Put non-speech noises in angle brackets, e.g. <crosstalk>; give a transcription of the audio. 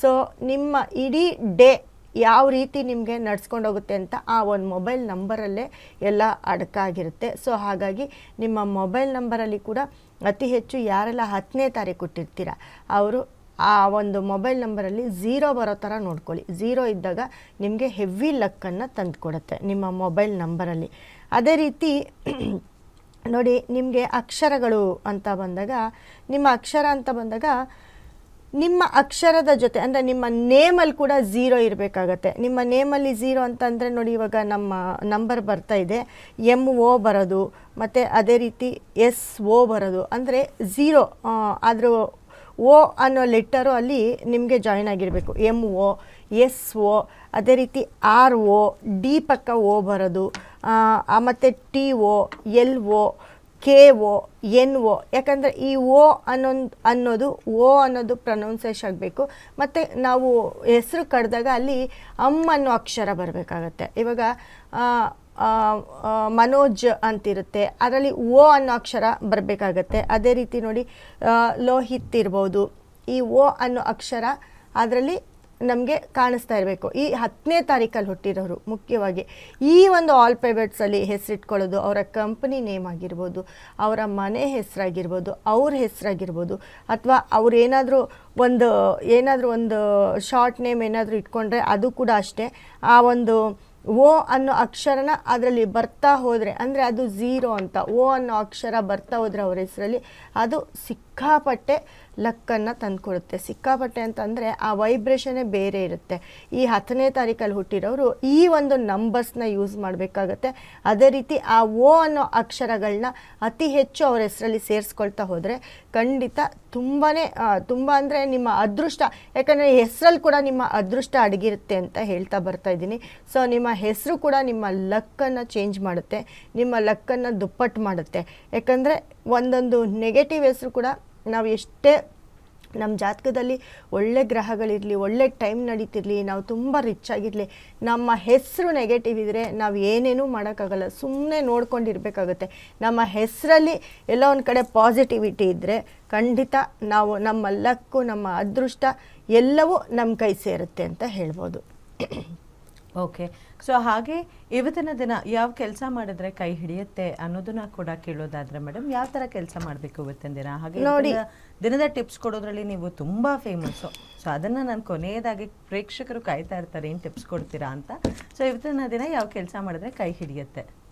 So ನಿಮ್ಮ ಇಡೀ day ಯಾವ ರೀತಿ ನಿಮಗೆ ನಡ್ಸ್ಕೊಂಡು ಹೋಗುತ್ತೆ ಅಂತ ಆ ಒಂದು ಮೊಬೈಲ್ ನಂಬರಲ್ಲೇ ಎಲ್ಲ ಅಡಕಾಗಿರುತ್ತೆ. ಸೊ ಹಾಗಾಗಿ ನಿಮ್ಮ ಮೊಬೈಲ್ ನಂಬರಲ್ಲಿ ಕೂಡ ಅತಿ ಹೆಚ್ಚು ಯಾರೆಲ್ಲ ಹತ್ತನೇ ತಾರೀಕು ಕೊಟ್ಟಿರ್ತೀರ, ಅವರು ಆ ಒಂದು ಮೊಬೈಲ್ ನಂಬರಲ್ಲಿ ಝೀರೋ ಬರೋ ಥರ ನೋಡ್ಕೊಳ್ಳಿ. ಝೀರೋ ಇದ್ದಾಗ ನಿಮಗೆ ಹೆವಿ ಲಕ್ಕನ್ನು ತಂದುಕೊಡುತ್ತೆ ನಿಮ್ಮ ಮೊಬೈಲ್ ನಂಬರಲ್ಲಿ ಅದೇ ರೀತಿ <clears throat> ನೋಡಿ, ನಿಮಗೆ ಅಕ್ಷರಗಳು ಅಂತ ಬಂದಾಗ, ನಿಮ್ಮ ಅಕ್ಷರ ಅಂತ ಬಂದಾಗ ನಿಮ್ಮ ಅಕ್ಷರದ ಜೊತೆ, ಅಂದರೆ ನಿಮ್ಮ ನೇಮಲ್ಲಿ ಕೂಡ ಝೀರೋ ಇರಬೇಕಾಗತ್ತೆ. ನಿಮ್ಮ ನೇಮಲ್ಲಿ ಝೀರೋ ಅಂತಂದರೆ ನೋಡಿ ಇವಾಗ ನಮ್ಮ ನಂಬರ್ ಬರ್ತಾ ಇದೆ. ಎಂ ಓ ಬರೋದು, ಮತ್ತು ಅದೇ ರೀತಿ ಎಸ್ ಓ ಬರೋದು. ಅಂದರೆ ಝೀರೋ ಆದರೂ ಓ ಅನ್ನೋ ಲೆಟರು ಅಲ್ಲಿ ನಿಮಗೆ ಜಾಯ್ನ್ ಆಗಿರಬೇಕು. ಎಂ ಓ ಎಸ್ ಓ ಅದೇ ರೀತಿ ಆರ್ ಓ ಡಿ ಪಕ್ಕ ಓ ಬರೋದು ಮತ್ತು T O L O K O N O ಯಾಕಂದರೆ ಈ ಒ ಅನ್ನೊಂದು, ಅನ್ನೋದು ಓ ಅನ್ನೋದು ಪ್ರೊನೌನ್ಸೇಷ್ ಆಗಬೇಕು. ಮತ್ತು ನಾವು ಹೆಸರು ಕಡ್ದಾಗ ಅಲ್ಲಿ ಅಮ್ಮ ಅನ್ನೋ ಅಕ್ಷರ ಬರಬೇಕಾಗತ್ತೆ. ಇವಾಗ ಮನೋಜ್ ಅಂತಿರುತ್ತೆ. ಅದರಲ್ಲಿ ಓ ಅನ್ನೋ ಅಕ್ಷರ ಬರಬೇಕಾಗತ್ತೆ. ಅದೇ ರೀತಿ ನೋಡಿ ಲೋಹಿತ್ ಇರ್ಬೋದು. ಈ ಒ ಅನ್ನೋ ಅಕ್ಷರ ಅದರಲ್ಲಿ ನಮಗೆ ಕಾಣಿಸ್ತಾ ಇರಬೇಕು. ಈ ಹತ್ತನೇ ತಾರೀಕಲ್ಲಿ ಹುಟ್ಟಿರೋರು ಮುಖ್ಯವಾಗಿ ಈ ಒಂದು ಆಲ್ ಪ್ರೈವೇಟ್ಸಲ್ಲಿ ಹೆಸರಿಟ್ಕೊಳ್ಳೋದು, ಅವರ ಕಂಪನಿ ನೇಮ್ ಆಗಿರ್ಬೋದು, ಅವರ ಮನೆ ಹೆಸರಾಗಿರ್ಬೋದು, ಅವ್ರ ಹೆಸರಾಗಿರ್ಬೋದು, ಅಥವಾ ಅವ್ರು ಏನಾದರೂ ಒಂದು ಏನಾದರೂ ಒಂದು ಶಾರ್ಟ್ ನೇಮ್ ಏನಾದರೂ ಇಟ್ಕೊಂಡ್ರೆ ಅದು ಕೂಡ ಅಷ್ಟೇ. ಆ ಒಂದು ಓ ಅನ್ನೋ ಅಕ್ಷರನ ಅದರಲ್ಲಿ ಬರ್ತಾ ಹೋದರೆ, ಅಂದರೆ ಅದು ಝೀರೋ ಅಂತ, ಓ ಅನ್ನೋ ಅಕ್ಷರ ಬರ್ತಾ ಹೋದರೆ ಅವರ ಹೆಸರಲ್ಲಿ, ಅದು ಸಿಕ್ಕಾಪಟ್ಟೆ ಲಕ್ಕನ್ನು ತಂದುಕೊಡುತ್ತೆ. ಸಿಕ್ಕಾಪಟ್ಟೆ ಅಂತಂದರೆ ಆ ವೈಬ್ರೇಷನೇ ಬೇರೆ ಇರುತ್ತೆ. ಈ ಹತ್ತನೇ ತಾರೀಕಲ್ಲಿ ಹುಟ್ಟಿರೋರು ಈ ಒಂದು ನಂಬರ್ಸ್ನ ಯೂಸ್ ಮಾಡಬೇಕಾಗತ್ತೆ. ಅದೇ ರೀತಿ ಆ ಓ ಅನ್ನೋ ಅಕ್ಷರಗಳನ್ನ ಅತಿ ಹೆಚ್ಚು ಅವ್ರ ಹೆಸರಲ್ಲಿ ಸೇರಿಸ್ಕೊಳ್ತಾ ಹೋದರೆ ಖಂಡಿತ ತುಂಬಾ ತುಂಬ ಅಂದರೆ ನಿಮ್ಮ ಅದೃಷ್ಟ, ಯಾಕಂದರೆ ಹೆಸರಲ್ಲಿ ಕೂಡ ನಿಮ್ಮ ಅದೃಷ್ಟ ಅಡಗಿರುತ್ತೆ ಅಂತ ಹೇಳ್ತಾ ಬರ್ತಾ ಇದ್ದೀನಿ. ಸೊ ನಿಮ್ಮ ಹೆಸರು ಕೂಡ ನಿಮ್ಮ ಲಕ್ಕನ್ನು ಚೇಂಜ್ ಮಾಡುತ್ತೆ, ನಿಮ್ಮ ಲಕ್ಕನ್ನು ದುಪ್ಪಟ್ಟು ಮಾಡುತ್ತೆ. ಯಾಕಂದರೆ ಒಂದೊಂದು ನೆಗೆಟಿವ್ ಹೆಸರು ಕೂಡ ನಾವು ಎಷ್ಟೇ ನಮ್ಮ ಜಾತಕದಲ್ಲಿ ಒಳ್ಳೆ ಗ್ರಹಗಳಿರಲಿ, ಒಳ್ಳೆ ಟೈಮ್ ನಡೀತಿರಲಿ, ನಾವು ತುಂಬ ರಿಚ್ ಆಗಿರಲಿ, ನಮ್ಮ ಹೆಸರು ನೆಗೆಟಿವ್ ಇದ್ದರೆ ನಾವು ಏನೇನೂ ಮಾಡೋಕ್ಕಾಗಲ್ಲ. ಸುಮ್ಮನೆ ನೋಡ್ಕೊಂಡಿರಬೇಕಾಗುತ್ತೆ. ನಮ್ಮ ಹೆಸರಲ್ಲಿ ಎಲ್ಲೋ ಒಂದು ಕಡೆ ಪಾಸಿಟಿವಿಟಿ ಇದ್ದರೆ ಖಂಡಿತ ನಾವು ನಮ್ಮ ಲಕ್ಕು, ನಮ್ಮ ಅದೃಷ್ಟ ಎಲ್ಲವೂ ನಮ್ಮ ಕೈ ಸೇರುತ್ತೆ ಅಂತ ಹೇಳ್ಬೋದು. ಓಕೆ ಸೊ ಹಾಗೆ ಇವತ್ತಿನ ದಿನ ಯಾವ ಕೆಲಸ ಮಾಡಿದ್ರೆ ಕೈ ಹಿಡಿಯುತ್ತೆ ಅನ್ನೋದನ್ನ ಕೂಡ ಕೇಳೋದಾದ್ರೆ ಮೇಡಮ್ ಯಾವ ತರ ಕೆಲಸ ಮಾಡಬೇಕು ಇವತ್ತಿನ ದಿನ? ಹಾಗೆ ನೋಡಿ. ದಿನದ ಟಿಪ್ಸ್ ಕೊಡೋದ್ರಲ್ಲಿ ನೀವು ತುಂಬಾ ಫೇಮಸ್ಸು ಸೊ ಅದನ್ನ ನಾನು ಕೊನೆಯದಾಗಿ ಪ್ರೇಕ್ಷಕರು ಕಾಯ್ತಾ ಇರ್ತಾರೆ ಏನು ಟಿಪ್ಸ್ ಕೊಡ್ತೀರಾ ಅಂತ. ಸೊ ಇವತ್ತಿನ ದಿನ ಯಾವ ಕೆಲಸ ಮಾಡಿದ್ರೆ ಕೈ ಹಿಡಿಯುತ್ತೆ?